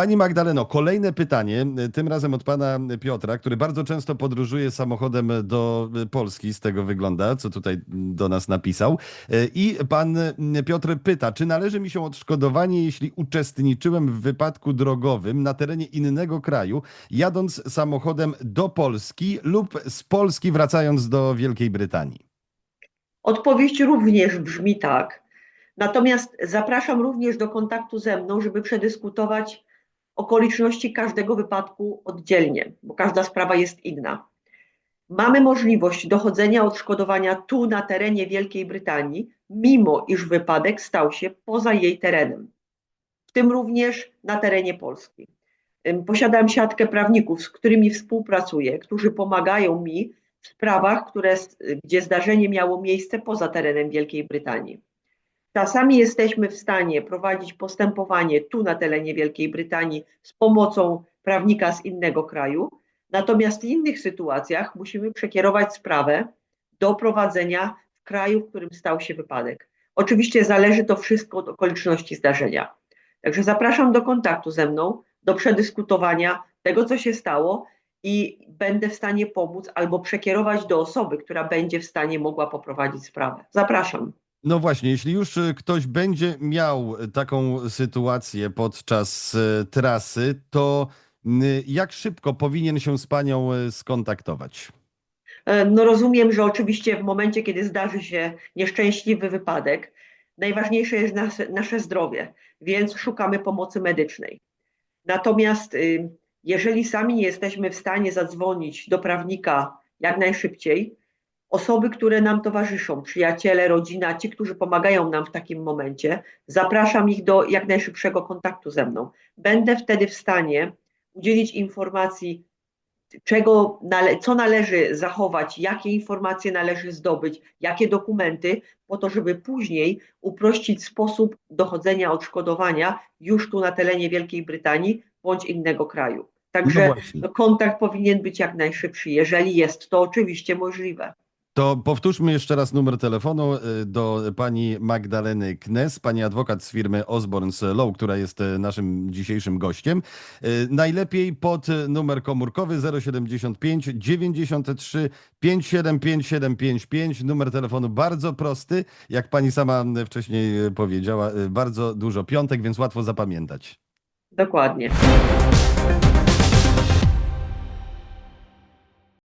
Pani Magdaleno, kolejne pytanie, tym razem od pana Piotra, który bardzo często podróżuje samochodem do Polski, z tego wygląda, co tutaj do nas napisał. I pan Piotr pyta, czy należy mi się odszkodowanie, jeśli uczestniczyłem w wypadku drogowym na terenie innego kraju, jadąc samochodem do Polski lub z Polski wracając do Wielkiej Brytanii? Odpowiedź również brzmi tak. Natomiast zapraszam również do kontaktu ze mną, żeby przedyskutować okoliczności każdego wypadku oddzielnie, bo każda sprawa jest inna. Mamy możliwość dochodzenia odszkodowania tu na terenie Wielkiej Brytanii, mimo iż wypadek stał się poza jej terenem, w tym również na terenie Polski. Posiadam siatkę prawników, z którymi współpracuję, którzy pomagają mi w sprawach, które, gdzie zdarzenie miało miejsce poza terenem Wielkiej Brytanii. Czasami jesteśmy w stanie prowadzić postępowanie tu na terenie Wielkiej Brytanii z pomocą prawnika z innego kraju, natomiast w innych sytuacjach musimy przekierować sprawę do prowadzenia w kraju, w którym stał się wypadek. Oczywiście zależy to wszystko od okoliczności zdarzenia. Także zapraszam do kontaktu ze mną, do przedyskutowania tego, co się stało i będę w stanie pomóc albo przekierować do osoby, która będzie w stanie mogła poprowadzić sprawę. Zapraszam. No właśnie, jeśli już y, ktoś będzie miał taką sytuację podczas y, trasy, to y, jak szybko powinien się z panią y, skontaktować? E, No rozumiem, że oczywiście w momencie, kiedy zdarzy się nieszczęśliwy wypadek, najważniejsze jest nasze, nasze zdrowie, więc szukamy pomocy medycznej. Natomiast y, jeżeli sami nie jesteśmy w stanie zadzwonić do prawnika jak najszybciej, osoby, które nam towarzyszą, przyjaciele, rodzina, ci, którzy pomagają nam w takim momencie, zapraszam ich do jak najszybszego kontaktu ze mną. Będę wtedy w stanie udzielić informacji, czego, co należy zachować, jakie informacje należy zdobyć, jakie dokumenty, po to, żeby później uprościć sposób dochodzenia odszkodowania już tu na terenie Wielkiej Brytanii bądź innego kraju. Także No kontakt powinien być jak najszybszy, jeżeli jest to oczywiście możliwe. To powtórzmy jeszcze raz numer telefonu y, do pani Magdaleny Knes, pani adwokat z firmy Osborne's Law, która jest y, naszym dzisiejszym gościem. Y, Najlepiej pod numer komórkowy 075 93 575 755. Numer telefonu bardzo prosty, jak pani sama wcześniej powiedziała, bardzo dużo piątek, więc łatwo zapamiętać. Dokładnie.